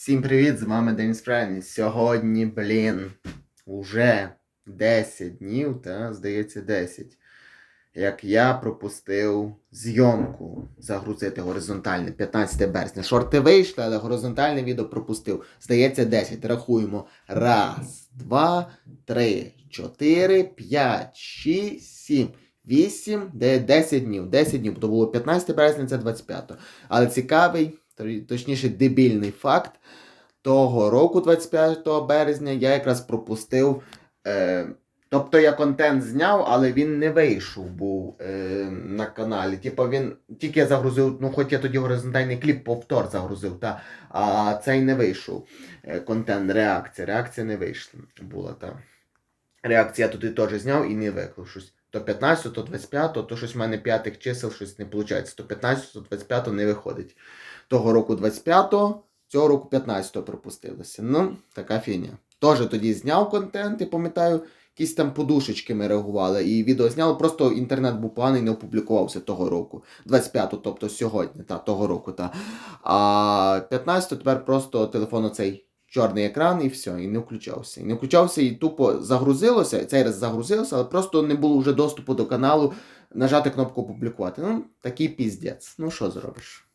Всім привіт, з вами Деніс Френні. Сьогодні, блін, уже 10 днів, та, здається, 10. Як я пропустив зйомку загрузити горизонтальне 15 березня. Шорти вийшли, але горизонтальне відео пропустив. Здається, 10. Рахуємо. Раз, два, три, чотири, п'ять, шість, сім. 8, де 10 днів. 10 днів. То було 15 березня, це 25. Але цікавий, точніше, дебільний факт. Того року, 25 березня, я якраз пропустив. Е, тобто я контент зняв, але він не вийшов був е, на каналі. Типу він тільки я загрузив, ну хоч я тоді горизонтальний кліп повтор загрузив, та, а цей не вийшов. Е, контент, реакція. Реакція не вийшла. Була та. Реакція я туди теж зняв і не виклав щось. То 15, то 25, то щось в мене п'ятих чисел щось не виходить. То 15, то 25 не виходить. Того року 25-го, цього року 15-го пропустилося. Ну, така фігня. Теж тоді зняв контент, і пам'ятаю, якісь там подушечки ми реагували. І відео зняли, просто інтернет був поганий, не опублікувався того року. 25-го, тобто сьогодні, та, того року. Та. А 15-го тепер просто телефон оцей чорний екран і все, і не включався. І не включався, і тупо загрузилося, цей раз загрузилося, але просто не було вже доступу до каналу, нажати кнопку опублікувати. Ну, такий піздець. Ну, що зробиш?